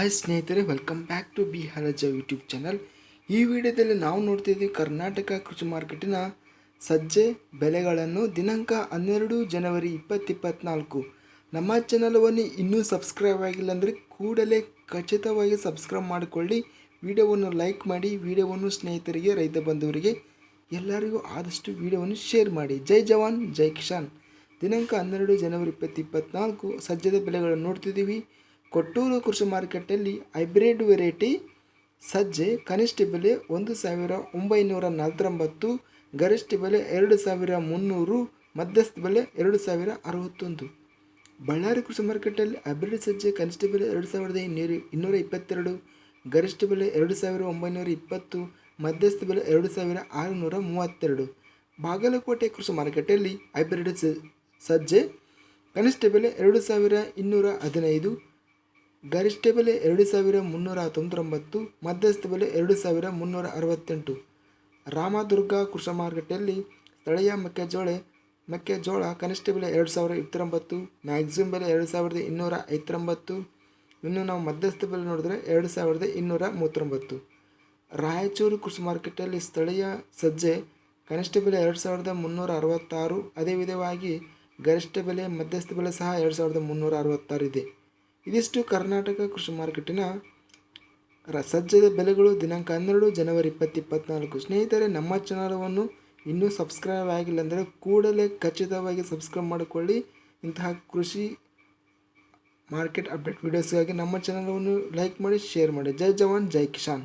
Hi ಸ್ನೇಹಿತರೆ welcome back to B ಹರಜ YouTube channel ಈ ವಿಡಿಯೋದಲ್ಲಿ ನಾವು ನೋಡ್ತಿದ್ದೀವಿ ಕರ್ನಾಟಕ ಕೃಷಿ ಮಾರ್ಕೆಟಿನ ಸಜ್ಜೆ ಬೆಲೆಗಳನ್ನು ದಿನಾಂಕ ಹನ್ನೆರಡು ಜನವರಿ ಇಪ್ಪತ್ತಿಪ್ಪತ್ನಾಲ್ಕು. ನಮ್ಮ ಚಾನಲವನ್ನು ಇನ್ನೂ ಸಬ್ಸ್ಕ್ರೈಬ್ ಆಗಿಲ್ಲ ಅಂದರೆ ಕೂಡಲೇ ಖಚಿತವಾಗಿ ಸಬ್ಸ್ಕ್ರೈಬ್ ಮಾಡಿಕೊಳ್ಳಿ. ವಿಡಿಯೋವನ್ನು ಲೈಕ್ ಮಾಡಿ, ವಿಡಿಯೋವನ್ನು ಸ್ನೇಹಿತರಿಗೆ, ರೈತ ಬಂಧುವರಿಗೆ ಎಲ್ಲರಿಗೂ ಆದಷ್ಟು ವಿಡಿಯೋವನ್ನು ಶೇರ್ ಮಾಡಿ. ಜೈ ಜವಾನ್, ಜೈ ಕಿಶಾನ್ ದಿನಾಂಕ ಹನ್ನೆರಡು ಜನವರಿ ಇಪ್ಪತ್ತು ಇಪ್ಪತ್ನಾಲ್ಕು ಸಜ್ಜದ ಬೆಲೆಗಳನ್ನು ನೋಡ್ತಿದ್ದೀವಿ ಕೊಟ್ಟೂರು ಕೃಷಿ ಮಾರುಕಟ್ಟೆಯಲ್ಲಿ ಹೈಬ್ರಿಡ್ ವೆರೈಟಿ ಸಜ್ಜೆ ಕನಿಷ್ಠ ಬೆಲೆ ಒಂದು ಸಾವಿರ ಒಂಬೈನೂರ ನಲವತ್ತೊಂಬತ್ತು, ಗರಿಷ್ಠ ಬೆಲೆ ಎರಡು ಸಾವಿರ ಮುನ್ನೂರು, ಮಧ್ಯಸ್ಥ ಬೆಲೆ ಎರಡು ಸಾವಿರ ಅರವತ್ತೊಂದು. ಬಳ್ಳಾರಿ ಕೃಷಿ ಮಾರುಕಟ್ಟೆಯಲ್ಲಿ ಹೈಬ್ರಿಡ್ ಸಜ್ಜೆ ಕನಿಷ್ಠ ಬೆಲೆ ಎರಡು ಸಾವಿರದ ಇನ್ನೂರು, ಇನ್ನೂರ ಇಪ್ಪತ್ತೆರಡು, ಗರಿಷ್ಠ ಬೆಲೆ ಎರಡು ಸಾವಿರ ಒಂಬೈನೂರ ಇಪ್ಪತ್ತು, ಮಧ್ಯಸ್ಥ ಬೆಲೆ ಎರಡು ಸಾವಿರ ಆರುನೂರ ಮೂವತ್ತೆರಡು. ಬಾಗಲಕೋಟೆ ಕೃಷಿ ಮಾರುಕಟ್ಟೆಯಲ್ಲಿ ಹೈಬ್ರಿಡ್ ಸಜ್ಜೆ ಕನಿಷ್ಠ ಬೆಲೆ ಎರಡು ಸಾವಿರ ಇನ್ನೂರ ಹದಿನೈದು ಗರಿಷ್ಠ ಬೆಲೆ ಎರಡು ಸಾವಿರ ಮುನ್ನೂರ ತೊಂಬತ್ತೊಂಬತ್ತು, ಮಧ್ಯಸ್ಥ ಬೆಲೆ ಎರಡು ಸಾವಿರ ಮುನ್ನೂರ ಅರವತ್ತೆಂಟು. ರಾಮದುರ್ಗ ಕೃಷಿ ಮಾರುಕಟ್ಟೆಯಲ್ಲಿ ಸ್ಥಳೀಯ ಮೆಕ್ಕೆಜೋಳೆ, ಮೆಕ್ಕೆಜೋಳ ಕನಿಷ್ಠ ಬೆಲೆ ಎರಡು ಸಾವಿರ ಇಪ್ಪತ್ತೊಂಬತ್ತು ಮ್ಯಾಕ್ಸಿಮಮ್ ಬೆಲೆ ಎರಡು ಸಾವಿರದ ಇನ್ನೂರ ಐವತ್ತೊಂಬತ್ತು, ಇನ್ನು ನಾವು ಮಧ್ಯಸ್ಥ ಬೆಲೆ ನೋಡಿದ್ರೆ ಎರಡು ಸಾವಿರದ ಇನ್ನೂರ ಮೂವತ್ತೊಂಬತ್ತು. ರಾಯಚೂರು ಕೃಷಿ ಮಾರುಕಟ್ಟೆಯಲ್ಲಿ ಸ್ಥಳೀಯ ಸಜ್ಜೆ ಕನಿಷ್ಠ ಬೆಲೆ ಎರಡು ಸಾವಿರದ ಮುನ್ನೂರ ಅರವತ್ತಾರು, ಅದೇ ವಿಧವಾಗಿ ಗರಿಷ್ಠ ಬೆಲೆ ಮಧ್ಯಸ್ಥ ಬೆಲೆ ಸಹ ಎರಡು ಸಾವಿರದ ಮುನ್ನೂರ ಅರವತ್ತಾರು ಇದೆ. ಇದಿಷ್ಟು ಕರ್ನಾಟಕ ಕೃಷಿ ಮಾರುಕಟ್ಟೆನ ರ ಸಜ್ಜದ ಬೆಲೆಗಳು ದಿನಾಂಕ ಹನ್ನೆರಡು ಜನವರಿ ಇಪ್ಪತ್ತು ಇಪ್ಪತ್ನಾಲ್ಕು ಸ್ನೇಹಿತರೆ, ನಮ್ಮ ಚಾನಲವನ್ನು ಇನ್ನೂ ಸಬ್ಸ್ಕ್ರೈಬ್ ಆಗಿಲ್ಲ ಅಂದರೆ ಕೂಡಲೇ ಖಚಿತವಾಗಿ ಸಬ್ಸ್ಕ್ರೈಬ್ ಮಾಡಿಕೊಳ್ಳಿ. ಇಂತಹ ಕೃಷಿ ಮಾರ್ಕೆಟ್ ಅಪ್ಡೇಟ್ ವೀಡಿಯೋಸ್ಗಾಗಿ ನಮ್ಮ ಚಾನಲನ್ನು ಲೈಕ್ ಮಾಡಿ ಶೇರ್ ಮಾಡಿ. ಜೈ ಜವಾನ್, ಜೈ ಕಿಸಾನ್.